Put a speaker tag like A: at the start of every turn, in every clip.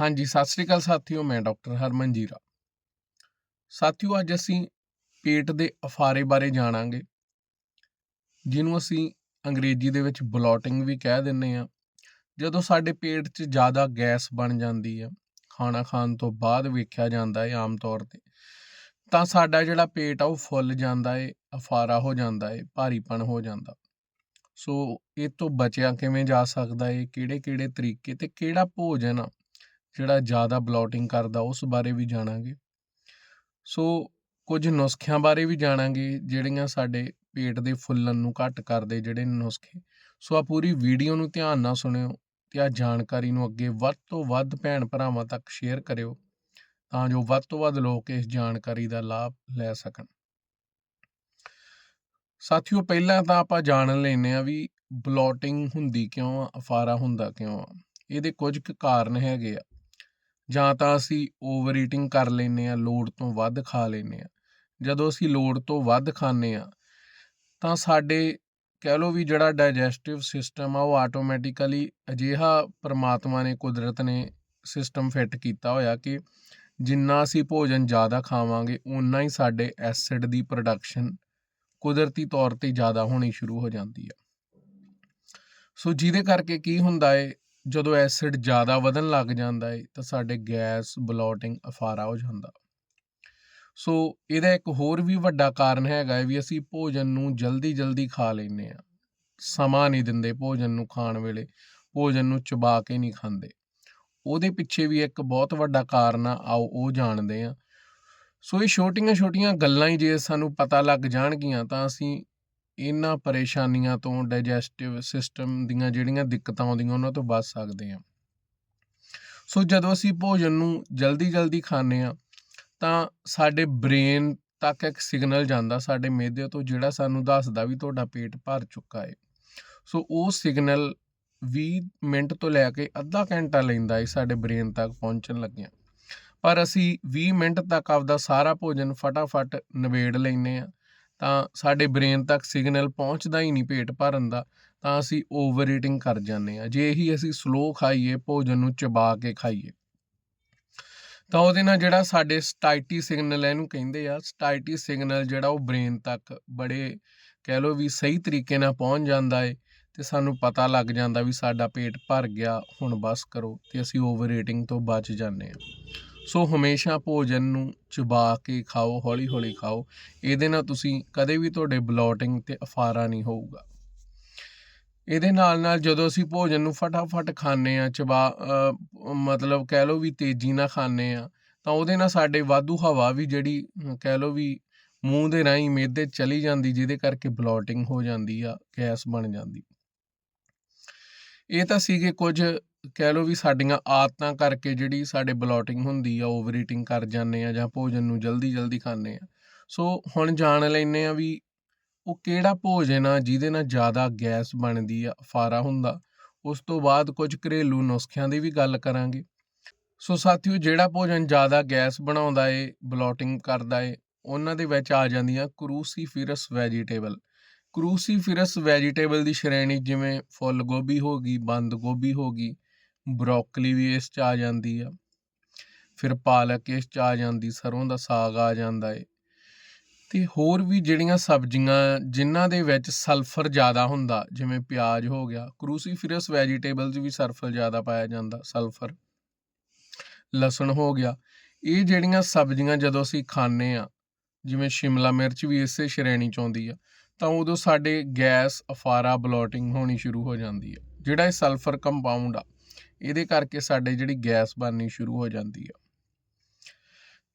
A: ਹਾਂਜੀ, ਸਤਿ ਸ੍ਰੀ ਅਕਾਲ ਸਾਥੀਓ, ਮੈਂ ਡਾਕਟਰ ਹਰਮਨ ਜੀਰਾ। ਸਾਥੀਓ, ਅੱਜ ਅਸੀਂ ਪੇਟ ਦੇ ਅਫਾਰੇ ਬਾਰੇ ਜਾਣਾਂਗੇ, ਜਿਹਨੂੰ ਅਸੀਂ ਅੰਗਰੇਜ਼ੀ ਦੇ ਵਿੱਚ ਬਲੋਟਿੰਗ ਵੀ ਕਹਿ ਦਿੰਦੇ ਆ। ਜਦੋਂ ਸਾਡੇ ਪੇਟ 'ਚ ਜ਼ਿਆਦਾ ਗੈਸ ਬਣ ਜਾਂਦੀ ਆ, ਖਾਣਾ ਖਾਣ ਤੋਂ ਬਾਅਦ ਵੇਖਿਆ ਜਾਂਦਾ ਹੈ ਆਮ ਤੌਰ ਤੇ, ਤਾਂ ਸਾਡਾ ਜਿਹੜਾ ਪੇਟ ਆ ਉਹ ਫੁੱਲ ਜਾਂਦਾ ਏ, ਅਫਾਰਾ ਹੋ ਜਾਂਦਾ ਏ, ਭਾਰੀਪਣ ਹੋ ਜਾਂਦਾ। ਸੋ ਇਹ ਤੋਂ ਬਚਿਆ ਕਿਵੇਂ ਜਾ ਸਕਦਾ ਏ, ਕਿਹੜੇ-ਕਿਹੜੇ ਤਰੀਕੇ ਤੇ ਕਿਹੜਾ ਭੋਜਨ ਆ ਜਿਹੜਾ ਜ਼ਿਆਦਾ ਬਲੋਟਿੰਗ ਕਰਦਾ ਉਸ ਬਾਰੇ ਵੀ ਜਾਣਾਂਗੇ। ਸੋ ਕੁਝ ਨੁਸਖਿਆਂ ਬਾਰੇ ਵੀ ਜਾਣਾਂਗੇ ਜਿਹੜੀਆਂ ਸਾਡੇ ਪੇਟ ਦੇ ਫੁੱਲਣ ਨੂੰ ਘੱਟ ਕਰਦੇ ਜਿਹੜੇ ਨੁਸਖੇ। ਸੋ ਆ ਪੂਰੀ ਵੀਡੀਓ ਨੂੰ ਧਿਆਨ ਨਾਲ ਸੁਣਿਓ ਤੇ ਆ ਜਾਣਕਾਰੀ ਨੂੰ ਅੱਗੇ ਵੱਧ ਤੋਂ ਵੱਧ ਭੈਣ ਭਰਾਵਾਂ ਤੱਕ ਸ਼ੇਅਰ ਕਰਿਓ ਤਾਂ ਜੋ ਵੱਧ ਤੋਂ ਵੱਧ ਲੋਕ ਇਸ ਜਾਣਕਾਰੀ ਦਾ ਲਾਭ ਲੈ ਸਕਣ। ਸਾਥੀਓ ਪਹਿਲਾਂ ਤਾਂ ਆਪਾਂ ਜਾਣ ਲੈਨੇ ਆ ਵੀ ਬਲੋਟਿੰਗ ਹੁੰਦੀ ਕਿਉਂ ਆ, ਅਫਾਰਾ ਹੁੰਦਾ ਕਿਉਂ ਆ। ਇਹਦੇ ਕੁਝ ਕੁ ਕਾਰਨ ਹੈਗੇ ਆ। ਜਾਂ ਤਾਂ ਅਸੀਂ ਓਵਰ ਈਟਿੰਗ ਕਰ ਲੈਨੇ ਆ, ਲੋੜ ਤੋਂ ਵੱਧ ਖਾ ਲੈਨੇ ਆ। ਜਦੋਂ ਅਸੀਂ ਲੋੜ ਤੋਂ ਵੱਧ ਖਾਂਦੇ ਆ ਤਾਂ ਸਾਡੇ ਕਹਿ ਲਓ ਵੀ ਜਿਹੜਾ ਡਾਈਜੈਸਟਿਵ ਸਿਸਟਮ ਆ ਉਹ ਆਟੋਮੈਟਿਕਲੀ ਅਜਿਹਾ ਪਰਮਾਤਮਾ ਨੇ ਕੁਦਰਤ ਨੇ ਸਿਸਟਮ ਫਿੱਟ ਕੀਤਾ ਹੋਇਆ ਕਿ ਜਿੰਨਾ ਅਸੀਂ ਭੋਜਨ ਜ਼ਿਆਦਾ ਖਾਵਾਂਗੇ ਉਨਾ ਹੀ ਸਾਡੇ ਐਸਿਡ ਦੀ ਪ੍ਰੋਡਕਸ਼ਨ ਕੁਦਰਤੀ ਤੌਰ ਤੇ ਜ਼ਿਆਦਾ ਹੋਣੀ ਸ਼ੁਰੂ ਹੋ ਜਾਂਦੀ ਆ ਸੋ ਜਿਹਦੇ ਕਰਕੇ ਕੀ ਹੁੰਦਾ ਏ ਜਦੋਂ ਐਸਿਡ ਜ਼ਿਆਦਾ ਵਧਣ ਲੱਗ ਜਾਂਦਾ ਏ, ਤਾਂ ਸਾਡੇ ਗੈਸ ਬਲੋਟਿੰਗ ਅਫਾਰਾ ਹੋ ਜਾਂਦਾ। ਸੋ ਇਹਦਾ ਇੱਕ ਹੋਰ ਵੀ ਵੱਡਾ ਕਾਰਨ ਹੈਗਾ ਹੈ ਵੀ ਅਸੀਂ ਭੋਜਨ ਨੂੰ ਜਲਦੀ ਜਲਦੀ ਖਾ ਲੈਂਦੇ ਆ ਸਮਾਂ ਨਹੀਂ ਦਿੰਦੇ ਭੋਜਨ ਨੂੰ ਖਾਣ ਵੇਲੇ, ਭੋਜਨ ਨੂੰ ਚਬਾ ਕੇ ਨਹੀਂ ਖਾਂਦੇ। ਉਹਦੇ ਪਿੱਛੇ ਵੀ ਇੱਕ ਬਹੁਤ ਵੱਡਾ ਕਾਰਨ ਆ, ਆਓ ਉਹ ਜਾਣਦੇ ਆ ਸੋ ਇਹ ਛੋਟੀਆਂ ਛੋਟੀਆਂ ਗੱਲਾਂ ਹੀ ਜੇ ਸਾਨੂੰ ਪਤਾ ਲੱਗ ਜਾਣਗੀਆਂ, ਤਾਂ ਅਸੀਂ ਇਹਨਾਂ ਪਰੇਸ਼ਾਨੀਆਂ ਤੋਂ ਡਾਈਜੈਸਟਿਵ ਸਿਸਟਮ ਦੀਆਂ ਜਿਹੜੀਆਂ ਦਿੱਕਤਾਂ ਆਉਂਦੀਆਂ, ਉਹਨਾਂ ਤੋਂ ਬਚ ਸਕਦੇ ਹਾਂ। ਸੋ ਜਦੋਂ ਅਸੀਂ ਭੋਜਨ ਨੂੰ ਜਲਦੀ ਜਲਦੀ ਖਾਂਦੇ ਆ ਤਾਂ ਸਾਡੇ ਬ੍ਰੇਨ ਤੱਕ ਇੱਕ ਸਿਗਨਲ ਜਾਂਦਾ ਸਾਡੇ ਮਿਹਦੇ ਤੋਂ, ਜਿਹੜਾ ਸਾਨੂੰ ਦੱਸਦਾ ਵੀ ਤੁਹਾਡਾ ਪੇਟ ਭਰ ਚੁੱਕਾ ਹੈ ਸੋ ਉਹ ਸਿਗਨਲ 20 ਮਿੰਟ ਤੋਂ ਲੈ ਕੇ ਅੱਧਾ ਘੰਟਾ ਲੈਂਦਾ ਹੈ ਸਾਡੇ ਬ੍ਰੇਨ ਤੱਕ ਪਹੁੰਚਣ ਲੱਗਿਆ। ਪਰ ਅਸੀਂ 20 ਮਿੰਟ ਤੱਕ ਆਪਦਾ ਸਾਰਾ ਭੋਜਨ ਫਟਾਫਟ ਨਿਬੇੜ ਲੈਨੇ ਆ ਤਾਂ ਸਾਡੇ ਬ੍ਰੇਨ ਤੱਕ ਸਿਗਨਲ ਪਹੁੰਚਦਾ ਹੀ ਨਹੀਂ ਪੇਟ ਭਰਨ ਦਾ, ਤਾਂ ਅਸੀਂ ਓਵਰ ਈਟਿੰਗ ਕਰ ਜਾਂਦੇ ਆ ਜੇ ਇਹੀ ਅਸੀਂ ਸਲੋ ਖਾਈਏ, ਭੋਜਨ ਨੂੰ ਚਬਾ ਕੇ ਖਾਈਏ। ਤਾਂ ਉਹਦੇ ਨਾਲ ਜਿਹੜਾ ਸਾਡੇ ਸਟਾਈਟੀ ਸਿਗਨਲ ਇਹਨੂੰ ਕਹਿੰਦੇ ਆ ਸਟਾਈਟੀ ਸਿਗਨਲ ਜਿਹੜਾ ਉਹ ਬ੍ਰੇਨ ਤੱਕ ਬੜੇ ਕਹਿ ਲਓ ਵੀ ਸਹੀ ਤਰੀਕੇ ਨਾਲ ਪਹੁੰਚ ਜਾਂਦਾ ਏ ਤੇ ਸਾਨੂੰ ਪਤਾ ਲੱਗ ਜਾਂਦਾ ਵੀ ਸਾਡਾ ਪੇਟ ਭਰ ਗਿਆ, ਹੁਣ ਬਸ ਕਰੋ ਤੇ ਅਸੀਂ ਓਵਰ ਈਟਿੰਗ ਤੋਂ ਬਚ ਜਾਂਦੇ ਆ ਸੋ ਹਮੇਸ਼ਾ ਭੋਜਨ ਨੂੰ ਚਬਾ ਕੇ ਖਾਓ ਹੌਲੀ ਹੌਲੀ ਖਾਓ। ਇਹਦੇ ਨਾਲ ਤੁਸੀਂ ਕਦੇ ਵੀ ਤੁਹਾਡੇ ਬਲੋਟਿੰਗ ਤੇ ਅਫਾਰਾ ਨਹੀਂ ਹੋਊਗਾ। ਇਹਦੇ ਨਾਲ ਨਾਲ ਜਦੋਂ ਅਸੀਂ ਭੋਜਨ ਨੂੰ ਫਟਾਫਟ ਖਾਂਦੇ ਆ ਚਬਾ ਮਤਲਬ ਕਹਿ ਲਓ ਵੀ ਤੇਜ਼ੀ ਨਾਲ ਖਾਂਦੇ ਆ ਤਾਂ ਉਹਦੇ ਨਾਲ ਸਾਡੇ ਵਾਧੂ ਹਵਾ ਵੀ ਜਿਹੜੀ ਕਹਿ ਲਓ ਵੀ ਮੂੰਹ ਦੇ ਰਾਹੀਂ ਮਿਹਦੇ ਚਲੀ ਜਾਂਦੀ, ਜਿਹਦੇ ਕਰਕੇ ਬਲੋਟਿੰਗ ਹੋ ਜਾਂਦੀ ਆ, ਗੈਸ ਬਣ ਜਾਂਦੀ। ਇਹ ਤਾਂ ਸੀਗੇ ਕੁਝ ਕਹਿ ਲਓ ਵੀ ਸਾਡੀਆਂ ਆਦਤਾਂ ਕਰਕੇ ਜਿਹੜੀ ਸਾਡੇ ਬਲੋਟਿੰਗ ਹੁੰਦੀ ਆ ਓਵਰ ਈਟਿੰਗ ਕਰ ਜਾਂਦੇ ਆ ਜਾਂ ਭੋਜਨ ਨੂੰ ਜਲਦੀ ਜਲਦੀ ਖਾਂਦੇ ਆ। ਸੋ ਹੁਣ ਜਾਣ ਲੈਨੇ ਆ ਵੀ ਉਹ ਕਿਹੜਾ ਭੋਜਨ ਆ ਜਿਹਦੇ ਨਾਲ ਜ਼ਿਆਦਾ ਗੈਸ ਬਣਦੀ ਆ, ਫਾਰਾ ਹੁੰਦਾ। ਉਸ ਤੋਂ ਬਾਅਦ ਕੁਝ ਘਰੇਲੂ ਨੁਸਖਿਆਂ ਦੀ ਵੀ ਗੱਲ ਕਰਾਂਗੇ। ਸੋ ਸਾਥੀਓ, ਜਿਹੜਾ ਭੋਜਨ ਜ਼ਿਆਦਾ ਗੈਸ ਬਣਾਉਂਦਾ ਏ, ਬਲੋਟਿੰਗ ਕਰਦਾ ਏ, ਉਹਨਾਂ ਦੇ ਵਿੱਚ ਆ ਜਾਂਦੀਆਂ ਕਰੂਸੀਫਿਰਸ ਵੈਜੀਟੇਬਲ। ਕਰੂਸੀਫਿਰਸ ਵੈਜੀਟੇਬਲ ਦੀ ਸ਼੍ਰੇਣੀ ਜਿਵੇਂ ਫੁੱਲ ਗੋਭੀ ਹੋ ਗਈ, ਬੰਦ ਗੋਭੀ ਹੋ ਗਈ ਬਰੋਕਲੀ ਵੀ ਇਸ ਚ ਆ ਜਾਂਦੀ ਆ। ਫਿਰ ਪਾਲਕ ਇਸ ਚ ਆ ਜਾਂਦੀ ਸਰੋਂ ਦਾ ਸਾਗ ਆ ਜਾਂਦਾ ਏ। ਤੇ ਹੋਰ ਵੀ ਜਿਹੜੀਆਂ ਸਬਜ਼ੀਆਂ, ਜਿਨ੍ਹਾਂ ਦੇ ਵਿੱਚ ਸਲਫਰ ਜ਼ਿਆਦਾ ਹੁੰਦਾ, ਜਿਵੇਂ ਪਿਆਜ਼ ਹੋ ਗਿਆ, ਕਰੂਸੀਫਿਰਸ ਵੈਜੀਟੇਬਲਸ ਵੀ ਸਲਫਰ ਜ਼ਿਆਦਾ ਪਾਇਆ ਜਾਂਦਾ, ਸਲਫਰ। ਲਸਣ ਹੋ ਗਿਆ, ਇਹ ਜਿਹੜੀਆਂ ਸਬਜ਼ੀਆਂ ਜਦੋਂ ਅਸੀਂ ਖਾਂਦੇ ਆ ਜਿਵੇਂ ਸ਼ਿਮਲਾ ਮਿਰਚ ਵੀ ਇਸੇ ਸ਼੍ਰੇਣੀ ਚ ਆਉਂਦੀ ਆ, ਤਾਂ ਉਦੋਂ ਸਾਡੇ ਗੈਸ ਅਫਾਰਾ ਬਲੋਟਿੰਗ ਹੋਣੀ ਸ਼ੁਰੂ ਹੋ ਜਾਂਦੀ ਆ, ਜਿਹੜਾ ਇਹ ਸਲਫਰ ਕੰਪਾਊਂਡ ਆ। ਇਹਦੇ ਕਰਕੇ ਸਾਡੇ ਜਿਹੜੀ ਗੈਸ ਬਣਨੀ ਸ਼ੁਰੂ ਹੋ ਜਾਂਦੀ ਆ।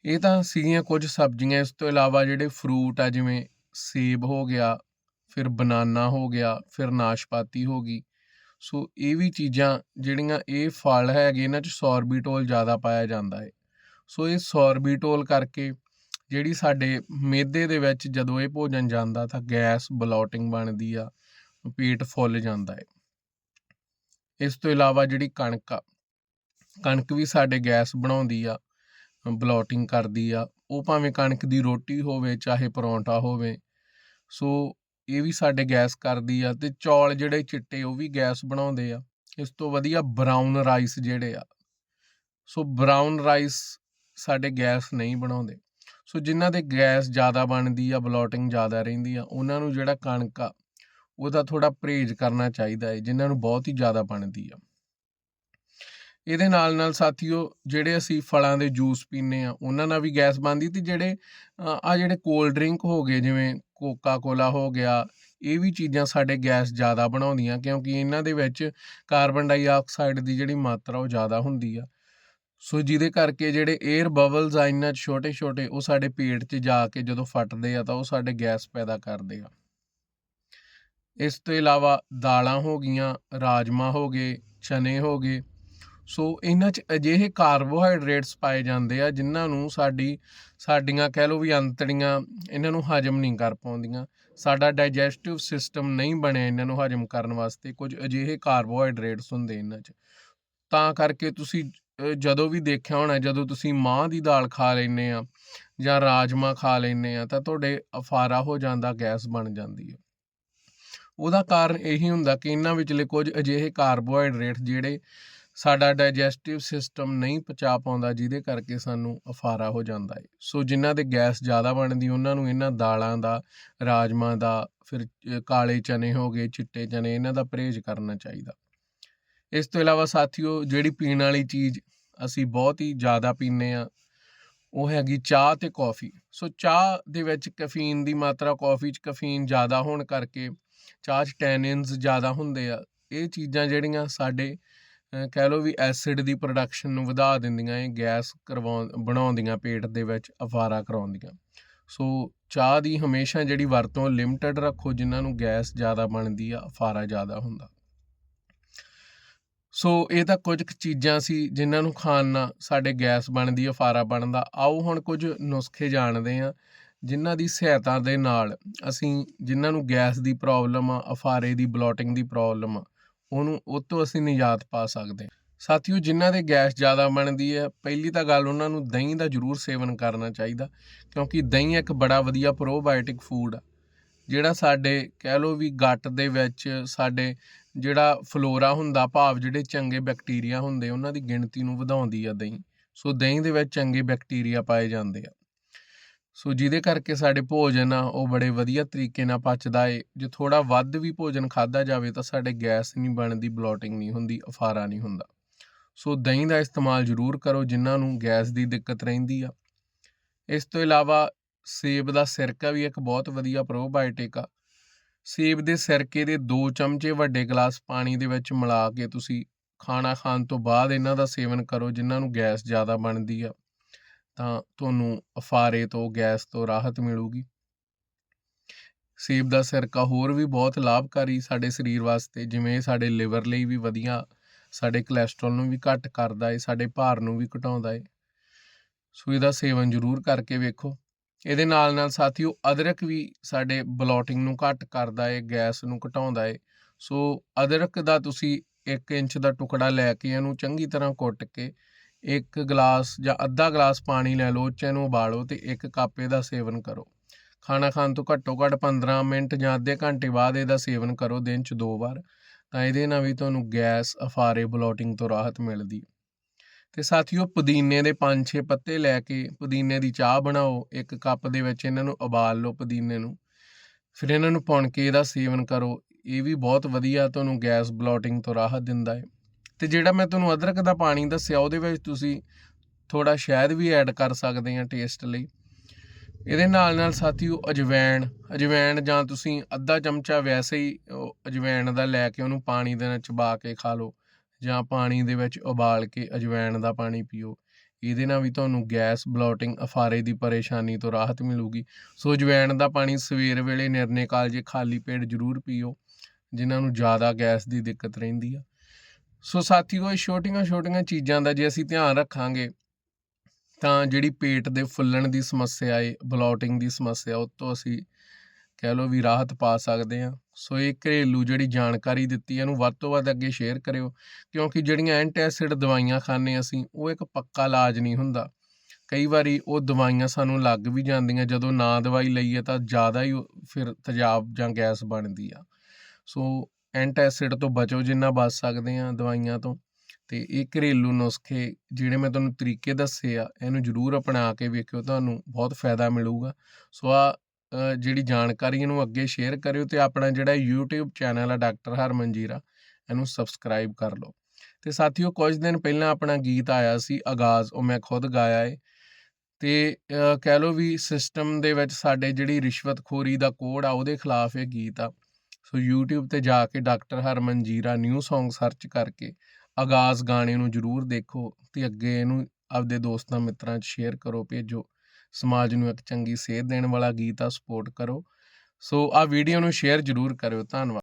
A: ਇਹ ਤਾਂ ਸੀਗੀਆਂ ਕੁਝ ਸਬਜ਼ੀਆਂ, ਇਸ ਤੋਂ ਇਲਾਵਾ ਜਿਹੜੇ ਫਰੂਟ ਆ, ਜਿਵੇਂ ਸੇਬ ਹੋ ਗਿਆ, ਫਿਰ ਬਨਾਨਾ ਹੋ ਗਿਆ, ਫਿਰ ਨਾਸ਼ਪਾਤੀ ਹੋ ਗਈ। ਸੋ ਇਹ ਵੀ ਚੀਜ਼ਾਂ ਜਿਹੜੀਆਂ ਇਹ ਫਲ ਹੈਗੇ, ਇਹਨਾਂ 'ਚ ਸੋਰਬੀਟੋਲ ਜ਼ਿਆਦਾ ਪਾਇਆ ਜਾਂਦਾ ਹੈ। ਸੋ ਇਹ ਸੋਰਬੀਟੋਲ ਕਰਕੇ ਜਿਹੜੀ ਸਾਡੇ ਮਿਹਦੇ ਦੇ ਵਿੱਚ ਜਦੋਂ ਇਹ ਭੋਜਨ ਜਾਂਦਾ ਤਾਂ ਗੈਸ ਬਲੋਟਿੰਗ ਬਣਦੀ ਆ, ਪੇਟ ਫੁੱਲ ਜਾਂਦਾ ਹੈ। ਇਸ ਤੋਂ ਇਲਾਵਾ ਜਿਹੜੀ ਕਣਕ ਆ, ਕਣਕ ਵੀ ਸਾਡੇ ਗੈਸ ਬਣਾਉਂਦੀ ਆ, ਬਲੋਟਿੰਗ ਕਰਦੀ ਆ, ਉਹ ਭਾਵੇਂ ਕਣਕ ਦੀ ਰੋਟੀ ਹੋਵੇ, ਚਾਹੇ ਪਰੌਂਠਾ ਹੋਵੇ, ਸੋ ਇਹ ਵੀ ਸਾਡੇ ਗੈਸ ਕਰਦੀ ਆ ਤੇ ਚੌਲ ਜਿਹੜੇ ਚਿੱਟੇ ਉਹ ਵੀ ਗੈਸ ਬਣਾਉਂਦੇ ਆ। ਇਸ ਤੋਂ ਵਧੀਆ ਬਰਾਊਨ ਰਾਈਸ ਜਿਹੜੇ ਆ, ਸੋ ਬਰਾਊਨ ਰਾਈਸ ਸਾਡੇ ਗੈਸ ਨਹੀਂ ਬਣਾਉਂਦੇ। ਸੋ ਜਿਨ੍ਹਾਂ ਦੇ ਗੈਸ ਜ਼ਿਆਦਾ ਬਣਦੀ ਆ, ਬਲੋਟਿੰਗ ਜ਼ਿਆਦਾ ਰਹਿੰਦੀ ਆ, ਉਹਨਾਂ ਨੂੰ ਜਿਹੜਾ ਕਣਕ ਆ ਉਹਦਾ ਥੋੜਾ ਪਰਹੇਜ਼ ਕਰਨਾ ਚਾਹੀਦਾ ਹੈ ਜਿਨ੍ਹਾਂ ਨੂੰ ਬਹੁਤ ਹੀ ਜ਼ਿਆਦਾ ਬਣਦੀ ਆ। ਇਹਦੇ ਨਾਲ ਨਾਲ ਸਾਥੀਓ, ਜਿਹੜੇ ਅਸੀਂ ਫਲਾਂ ਦੇ ਜੂਸ ਪੀਂਦੇ ਆ ਉਹਨਾਂ ਨਾਲ ਵੀ ਗੈਸ ਬਣਦੀ ਤੇ ਜਿਹੜੇ ਆ ਜਿਹੜੇ ਕੋਲਡ ਡਰਿੰਕ ਹੋ ਗਏ, ਜਿਵੇਂ ਕੋਕਾ ਕੋਲਾ ਹੋ ਗਿਆ, ਇਹ ਵੀ ਚੀਜ਼ਾਂ ਸਾਡੇ ਗੈਸ ਜ਼ਿਆਦਾ ਬਣਾਉਂਦੀਆਂ, ਕਿਉਂਕਿ ਇਹਨਾਂ ਦੇ ਵਿੱਚ ਕਾਰਬਨ ਡਾਈਆਕਸਾਈਡ ਦੀ ਜਿਹੜੀ ਮਾਤਰਾ ਉਹ ਜ਼ਿਆਦਾ ਹੁੰਦੀ ਆ। ਸੋ ਜਿਹਦੇ ਕਰਕੇ ਜਿਹੜੇ 에ਅਰ ਬਬਲਸ ਆ ਇਹਨਾਂ 'ਚ ਛੋਟੇ ਛੋਟੇ ਉਹ ਸਾਡੇ ਪੇਟ 'ਚ ਜਾ ਕੇ ਜਦੋਂ ਫਟਦੇ ਆ, ਤਾਂ ਉਹ ਸਾਡੇ ਗੈਸ ਪੈਦਾ ਕਰਦੇ ਆ। ਇਸ ਤੋਂ ਇਲਾਵਾ ਦਾਲਾਂ ਹੋ ਗਈਆਂ ਰਾਜਮਾ ਹੋ ਗਏ, ਚਨੇ ਹੋ ਗਏ। ਸੋ ਇਹਨਾਂ 'ਚ ਅਜਿਹੇ ਕਾਰਬੋਹਾਈਡਰੇਟਸ ਪਾਏ ਜਾਂਦੇ ਆ ਜਿਨ੍ਹਾਂ ਨੂੰ ਸਾਡੀ, ਸਾਡੀਆਂ ਕਹਿ ਲਓ ਵੀ ਅੰਤੜੀਆਂ ਇਹਨਾਂ ਨੂੰ ਹਜਮ ਨਹੀਂ ਕਰ ਪਾਉਂਦੀਆਂ। ਸਾਡਾ ਡਾਈਜੈਸਟਿਵ ਸਿਸਟਮ ਨਹੀਂ ਬਣਿਆ ਇਹਨਾਂ ਨੂੰ ਹਜਮ ਕਰਨ ਵਾਸਤੇ, ਕੁਝ ਅਜਿਹੇ ਕਾਰਬੋਹਾਈਡਰੇਟਸ ਹੁੰਦੇ ਇਹਨਾਂ 'ਚ। ਤਾਂ ਕਰਕੇ ਤੁਸੀਂ ਜਦੋਂ ਵੀ ਦੇਖਿਆ ਹੋਣਾ, ਜਦੋਂ ਤੁਸੀਂ ਮਾਂਹ ਦੀ ਦਾਲ ਖਾ ਲੈਂਦੇ ਆ ਜਾਂ ਰਾਜਮਾ ਖਾ ਲੈਂਦੇ ਆ, ਤਾਂ ਤੁਹਾਡੇ ਅਫਾਰਾ ਹੋ ਜਾਂਦਾ, ਗੈਸ ਬਣ ਜਾਂਦੀ ਹੈ ਉਹਦਾ ਕਾਰਨ ਇਹੀ ਹੁੰਦਾ ਕਿ ਇਹਨਾਂ ਵਿੱਚਲੇ ਕੁਝ ਅਜਿਹੇ ਕਾਰਬੋਹਾਈਡਰੇਟ ਜਿਹੜੇ ਸਾਡਾ ਡਾਈਜੈਸਟਿਵ ਸਿਸਟਮ ਨਹੀਂ ਪਚਾ ਪਾਉਂਦਾ, ਜਿਹਦੇ ਕਰਕੇ ਸਾਨੂੰ ਅਫਾਰਾ ਹੋ ਜਾਂਦਾ ਹੈ ਸੋ ਜਿਨ੍ਹਾਂ ਦੇ ਗੈਸ ਜ਼ਿਆਦਾ ਬਣਦੀ, ਉਹਨਾਂ ਨੂੰ ਇਹਨਾਂ ਦਾਲਾਂ ਦਾ ਰਾਜਮਾ ਦਾ, ਫਿਰ ਕਾਲੇ ਚਨੇ ਹੋ ਗਏ, ਚਿੱਟੇ ਚਨੇ, ਇਹਨਾਂ ਦਾ ਪਰਹੇਜ਼ ਕਰਨਾ ਚਾਹੀਦਾ। ਇਸ ਤੋਂ ਇਲਾਵਾ ਸਾਥੀਓ, ਜਿਹੜੀ ਪੀਣ ਵਾਲੀ ਚੀਜ਼ ਅਸੀਂ ਬਹੁਤ ਹੀ ਜ਼ਿਆਦਾ ਪੀਂਦੇ ਆ ਉਹ ਹੈਗੀ ਚਾਹ ਤੇ ਕੌਫੀ। ਸੋ ਚਾਹ ਦੇ ਵਿੱਚ ਕੈਫੀਨ ਦੀ ਮਾਤਰਾ ਕੌਫੀ 'ਚ ਕੈਫੀਨ ਜ਼ਿਆਦਾ ਹੋਣ ਕਰਕੇ ਚਾਹ 'ਚ ਟੈਨਿਨਸ ਜ਼ਿਆਦਾ ਹੁੰਦੇ ਆ, ਇਹ ਚੀਜ਼ਾਂ ਜਿਹੜੀਆਂ ਸਾਡੇ ਕਹਿ ਲਓ ਵੀ ਐਸਿਡ ਦੀ ਪ੍ਰੋਡਕਸ਼ਨ ਨੂੰ ਵਧਾ ਦਿੰਦੀਆਂ, ਇਹ ਗੈਸ ਕਰਵਾਉਣ ਬਣਾਉਂਦੀਆਂ, ਪੇਟ ਦੇ ਵਿੱਚ ਅਫਾਰਾ ਕਰਾਉਂਦੀਆਂ ਸੋ ਚਾਹ ਦੀ ਹਮੇਸ਼ਾ ਜਿਹੜੀ ਵਰਤੋਂ ਲਿਮਟਿਡ ਰੱਖੋ, ਜਿਨ੍ਹਾਂ ਨੂੰ ਗੈਸ ਜ਼ਿਆਦਾ ਬਣਦੀ ਆ, ਅਫਾਰਾ ਜ਼ਿਆਦਾ ਹੁੰਦਾ। ਸੋ ਇਹ ਤਾਂ ਕੁਝ ਚੀਜ਼ਾਂ ਸੀ ਜਿਨ੍ਹਾਂ ਨੂੰ ਖਾਣ ਨਾਲ ਸਾਡੇ ਗੈਸ ਬਣਦੀ ਆ ਅਫਾਰਾ ਬਣਦਾ। ਆਓ ਹੁਣ ਕੁਝ ਨੁਸਖੇ ਜਾਣਦੇ ਆ ਜਿਨ੍ਹਾਂ ਦੀ ਸਹਾਇਤਾ ਦੇ ਨਾਲ ਅਸੀਂ ਜਿਨ੍ਹਾਂ ਨੂੰ ਗੈਸ ਦੀ ਪ੍ਰੋਬਲਮ ਆ, ਅਫਾਰੇ ਦੀ, ਬਲੋਟਿੰਗ ਦੀ ਪ੍ਰੋਬਲਮ ਆ, ਉਹਨੂੰ ਉਹ ਤੋਂ ਅਸੀਂ ਨਿਜਾਤ ਪਾ ਸਕਦੇ ਹਾਂ। ਸਾਥੀਓ, ਜਿਨ੍ਹਾਂ ਦੇ ਗੈਸ ਜ਼ਿਆਦਾ ਬਣਦੀ ਹੈ, ਪਹਿਲੀ ਤਾਂ ਗੱਲ ਉਹਨਾਂ ਨੂੰ ਦਹੀਂ ਦਾ ਜ਼ਰੂਰ ਸੇਵਨ ਕਰਨਾ ਚਾਹੀਦਾ, ਕਿਉਂਕਿ ਦਹੀਂ ਇੱਕ ਬੜਾ ਵਧੀਆ ਪ੍ਰੋਬਾਇਓਟਿਕ ਫੂਡ ਆ, ਜਿਹੜਾ ਸਾਡੇ ਕਹਿ ਲਓ ਵੀ ਗੱਟ ਦੇ ਵਿੱਚ ਸਾਡੇ ਜਿਹੜਾ ਫਲੋਰਾ ਹੁੰਦਾ, ਭਾਵ ਜਿਹੜੇ ਚੰਗੇ ਬੈਕਟੀਰੀਆ ਹੁੰਦੇ, ਉਹਨਾਂ ਦੀ ਗਿਣਤੀ ਨੂੰ ਵਧਾਉਂਦੀ ਆ ਦਹੀਂ। ਸੋ ਦਹੀਂ ਦੇ ਵਿੱਚ ਚੰਗੇ ਬੈਕਟੀਰੀਆ ਪਾਏ ਜਾਂਦੇ ਆ। ਸੋ ਜਿਹਦੇ ਕਰਕੇ ਸਾਡੇ ਭੋਜਨ ਆ, ਉਹ ਬੜੇ ਵਧੀਆ ਤਰੀਕੇ ਨਾਲ ਪਚਦਾ ਏ। ਜੇ ਥੋੜਾ ਵੱਧ ਵੀ ਭੋਜਨ ਖਾਦਾ ਜਾਵੇ ਤਾਂ ਸਾਡੇ ਗੈਸ ਨਹੀਂ ਬਣਦੀ, ਬਲੋਟਿੰਗ ਨਹੀਂ ਹੁੰਦੀ, ਅਫਾਰਾ ਨਹੀਂ ਹੁੰਦਾ। ਸੋ ਦਹੀਂ ਦਾ ਇਸਤੇਮਾਲ ਜ਼ਰੂਰ ਕਰੋ, ਜਿਨ੍ਹਾਂ ਨੂੰ ਗੈਸ ਦੀ ਦਿੱਕਤ ਰਹਿੰਦੀ ਆ। ਇਸ ਤੋਂ ਇਲਾਵਾ ਸੇਬ ਦਾ ਸਿਰਕਾ ਵੀ ਇੱਕ ਬਹੁਤ ਵਧੀਆ ਪ੍ਰੋਬਾਇਓਟਿਕ ਆ। ਸੇਬ ਦੇ ਸਿਰਕੇ ਦੇ 2 ਚਮਚੇ ਵੱਡੇ ਗਲਾਸ ਪਾਣੀ ਦੇ ਵਿੱਚ ਮਿਲਾ ਕੇ ਤੁਸੀਂ ਖਾਣਾ ਖਾਣ ਤੋਂ ਬਾਅਦ ਇਹਨਾਂ ਦਾ ਸੇਵਨ ਕਰੋ, ਜਿਨ੍ਹਾਂ ਨੂੰ ਗੈਸ ਜ਼ਿਆਦਾ ਬਣਦੀ ਆ। ਤਾਂ ਤੁਹਾਨੂੰ ਅਫਾਰੇ ਤੋਂ, ਗੈਸ ਤੋਂ ਰਾਹਤ ਮਿਲੂਗੀ। ਸੇਬ ਦਾ ਸਿਰਕਾ ਹੋਰ ਵੀ ਬਹੁਤ ਲਾਭਕਾਰੀ ਸਾਡੇ ਸਰੀਰ ਵਾਸਤੇ, ਜਿਵੇਂ ਇਹ ਸਾਡੇ ਲਿਵਰ ਲਈ ਵੀ ਵਧੀਆ, ਸਾਡੇ ਕੋਲੇਸਟ੍ਰੋਲ ਨੂੰ ਵੀ ਘੱਟ ਕਰਦਾ ਏ, ਸਾਡੇ ਭਾਰ ਨੂੰ ਵੀ ਘਟਾਉਂਦਾ ਏ। ਸੋ ਇਹਦਾ ਸੇਵਨ ਜ਼ਰੂਰ ਕਰਕੇ ਵੇਖੋ। ਇਹਦੇ ਨਾਲ ਨਾਲ ਸਾਥੀਓ, ਅਦਰਕ ਵੀ ਸਾਡੇ ਬਲੋਟਿੰਗ ਨੂੰ ਘੱਟ ਕਰਦਾ ਏ, ਗੈਸ ਨੂੰ ਘਟਾਉਂਦਾ ਏ। ਸੋ ਅਦਰਕ ਦਾ ਤੁਸੀਂ 1 ਇੰਚ ਦਾ ਟੁਕੜਾ ਲੈ ਕੇ ਇਹਨੂੰ ਚੰਗੀ ਤਰ੍ਹਾਂ ਕੁੱਟ ਕੇ ਇੱਕ ਗਲਾਸ ਜਾਂ ਅੱਧਾ ਗਲਾਸ ਪਾਣੀ ਲੈ ਲਓ ਚ ਇਹਨੂੰ ਉਬਾਲੋ ਤੇ ਇੱਕ ਕੱਪ ਇਹਦਾ ਸੇਵਨ ਕਰੋ। ਖਾਣਾ ਖਾਣ ਤੋਂ ਘੱਟੋ ਘੱਟ 15 ਮਿੰਟ ਜਾਂ ਅੱਧੇ ਘੰਟੇ ਬਾਅਦ ਇਹਦਾ ਸੇਵਨ ਕਰੋ, ਦਿਨ 'ਚ ਦੋ ਵਾਰ। ਤਾਂ ਇਹਦੇ ਨਾਲ ਵੀ ਤੁਹਾਨੂੰ ਗੈਸ, ਅਫਾਰੇ, ਬਲੋਟਿੰਗ ਤੋਂ ਰਾਹਤ ਮਿਲਦੀ। ਤੇ ਸਾਥੀਓ, ਪੁਦੀਨੇ ਦੇ 5-6 ਪੱਤੇ ਲੈ ਕੇ ਪੁਦੀਨੇ ਦੀ ਚਾਹ ਬਣਾਓ। ਇੱਕ ਕੱਪ ਦੇ ਵਿੱਚ ਇਹਨਾਂ ਨੂੰ ਉਬਾਲ ਲਓ ਪੁਦੀਨੇ ਨੂੰ। ਫਿਰ ਇਹਨਾਂ ਨੂੰ ਭੁੰਨ ਕੇ ਇਹਦਾ ਸੇਵਨ ਕਰੋ। ਇਹ ਵੀ ਬਹੁਤ ਵਧੀਆ ਤੁਹਾਨੂੰ ਗੈਸ, ਬਲੋਟਿੰਗ ਤੋਂ ਰਾਹਤ ਦਿੰਦਾ ਹੈ ਤੇ ਜਿਹੜਾ ਮੈਂ ਤੁਹਾਨੂੰ ਅਦਰਕ ਦਾ ਪਾਣੀ ਦੱਸਿਆ, ਉਹਦੇ ਵਿੱਚ ਤੁਸੀਂ ਥੋੜਾ ਸ਼ਹਿਦ ਵੀ ਐਡ ਕਰ ਸਕਦੇ ਆ ਟੇਸਟ ਲਈ। ਇਹਦੇ ਨਾਲ ਨਾਲ ਸਾਥੀਓ ਅਜਵੈਣ ਅਜਵੈਣ ਜਾਂ ਤੁਸੀਂ ਅੱਧਾ ਚਮਚਾ ਵੈਸੇ ਹੀ ਅਜਵੈਣ ਦਾ ਲੈ ਕੇ ਉਹਨੂੰ ਪਾਣੀ ਦੇ ਨਾਲ ਚਬਾ ਕੇ ਖਾ ਲਓ, ਜਾਂ ਪਾਣੀ ਦੇ ਵਿੱਚ ਉਬਾਲ ਕੇ ਅਜਵੈਣ ਦਾ ਪਾਣੀ ਪੀਓ। ਇਹਦੇ ਨਾਲ ਵੀ ਤੁਹਾਨੂੰ ਗੈਸ ਬਲੋਟਿੰਗ ਅਫਾਰੇ ਦੀ ਪਰੇਸ਼ਾਨੀ ਤੋਂ ਰਾਹਤ ਮਿਲੂਗੀ। ਸੋ ਅਜਵੈਣ ਦਾ ਪਾਣੀ ਸਵੇਰ ਵੇਲੇ ਨਿਰਨੇ ਕਾਲ ਜੇ ਖਾਲੀ ਪੇਟ ਜ਼ਰੂਰ ਪੀਓ, ਜਿਨ੍ਹਾਂ ਨੂੰ ਜ਼ਿਆਦਾ ਗੈਸ ਦੀ ਦਿੱਕਤ ਰਹਿੰਦੀ ਆ। ਸੋ ਸਾਥੀਓ, ਇਹ ਛੋਟੀਆਂ ਛੋਟੀਆਂ ਚੀਜ਼ਾਂ ਦਾ ਜੇ ਅਸੀਂ ਧਿਆਨ ਰੱਖਾਂਗੇ, ਤਾਂ ਜਿਹੜੀ ਪੇਟ ਦੇ ਫੁੱਲਣ ਦੀ ਸਮੱਸਿਆ ਏ, ਬਲੋਟਿੰਗ ਦੀ ਸਮੱਸਿਆ, ਉਹ ਤੋਂ ਅਸੀਂ ਕਹਿ ਲਓ ਵੀ ਰਾਹਤ ਪਾ ਸਕਦੇ ਹਾਂ। ਸੋ ਇਹ ਘਰੇਲੂ ਜਿਹੜੀ ਜਾਣਕਾਰੀ ਦਿੱਤੀ ਇਹਨੂੰ ਵੱਧ ਤੋਂ ਵੱਧ ਅੱਗੇ ਸ਼ੇਅਰ ਕਰਿਓ, ਕਿਉਂਕਿ ਜਿਹੜੀਆਂ ਐਂਟੀਐਸਿਡ ਦਵਾਈਆਂ ਖਾਂਦੇ ਅਸੀਂ, ਉਹ ਇੱਕ ਪੱਕਾ ਇਲਾਜ ਨਹੀਂ ਹੁੰਦਾ। ਕਈ ਵਾਰੀ ਉਹ ਦਵਾਈਆਂ ਸਾਨੂੰ ਲੱਗ ਵੀ ਜਾਂਦੀਆਂ, ਜਦੋਂ ਨਾ ਦਵਾਈ ਲਈਏ ਤਾਂ ਜ਼ਿਆਦਾ ਹੀ ਫਿਰ ਤੇਜ਼ਾਬ ਜਾਂ ਗੈਸ ਬਣਦੀ ਆ। ਸੋ ਐਂਟੀਐਸਿਡ ਤੋਂ ਬਚੋ ਜਿੰਨਾ ਬਚ ਸਕਦੇ ਆ ਦਵਾਈਆਂ ਤੋਂ। ਤੇ ਇਹ ਘਰੇਲੂ ਨੁਸਖੇ ਜਿਹੜੇ ਮੈਂ ਤੁਹਾਨੂੰ ਤਰੀਕੇ ਦੱਸੇ ਆ, ਇਹਨੂੰ ਜ਼ਰੂਰ ਅਪਣਾ ਕੇ ਵੇਖਿਓ, ਤੁਹਾਨੂੰ ਬਹੁਤ ਫਾਇਦਾ ਮਿਲੂਗਾ। ਸੋ ਆ ਜਿਹੜੀ ਜਾਣਕਾਰੀ ਇਹਨੂੰ ਅੱਗੇ ਸ਼ੇਅਰ ਕਰਿਓ ਤੇ ਆਪਣਾ ਜਿਹੜਾ YouTube ਚੈਨਲ ਆ ਡਾਕਟਰ ਹਰਮਨ ਜੀਰਾ, ਇਹਨੂੰ ਸਬਸਕ੍ਰਾਈਬ ਕਰ ਲਓ। ਤੇ ਸਾਥੀਓ, ਕੁਝ ਦਿਨ ਪਹਿਲਾਂ ਆਪਣਾ ਗੀਤ ਆਇਆ ਸੀ, ਆਗਾਜ਼, ਉਹ ਮੈਂ ਖੁਦ ਗਾਇਆ ਏ। ਤੇ ਕਹਿ ਲਓ ਵੀ ਸਿਸਟਮ ਦੇ ਵਿੱਚ ਸਾਡੇ ਜਿਹੜੀ ਰਿਸ਼ਵਤਖੋਰੀ ਦਾ ਕੋਡ ਆ, ਉਹਦੇ ਖਿਲਾਫ ਇਹ ਗੀਤ ਆ। ਸੋ YouTube ਤੇ ਜਾ ਕੇ ਡਾਕਟਰ ਹਰਮਨ ਜੀਰਾ ਨਿਊ Song ਸਰਚ ਕਰਕੇ ਆਗਾਜ਼ ਗਾਣੇ ਨੂੰ ਜਰੂਰ ਦੇਖੋ ਤੇ ਅੱਗੇ ਇਹਨੂੰ ਆਪਦੇ ਦੋਸਤਾਂ ਮਿੱਤਰਾਂ 'ਚ ਸ਼ੇਅਰ ਕਰੋ, ਭੇਜੋ। ਸਮਾਜ ਨੂੰ ਇੱਕ ਚੰਗੀ ਸੇਧ ਦੇਣ ਵਾਲਾ ਗੀਤ ਆ ਸਪੋਰਟ ਕਰੋ। ਸੋ ਆ ਵੀਡੀਓ ਨੂੰ ਸ਼ੇਅਰ ਜਰੂਰ ਕਰਿਓ। ਧੰਨਵਾਦ।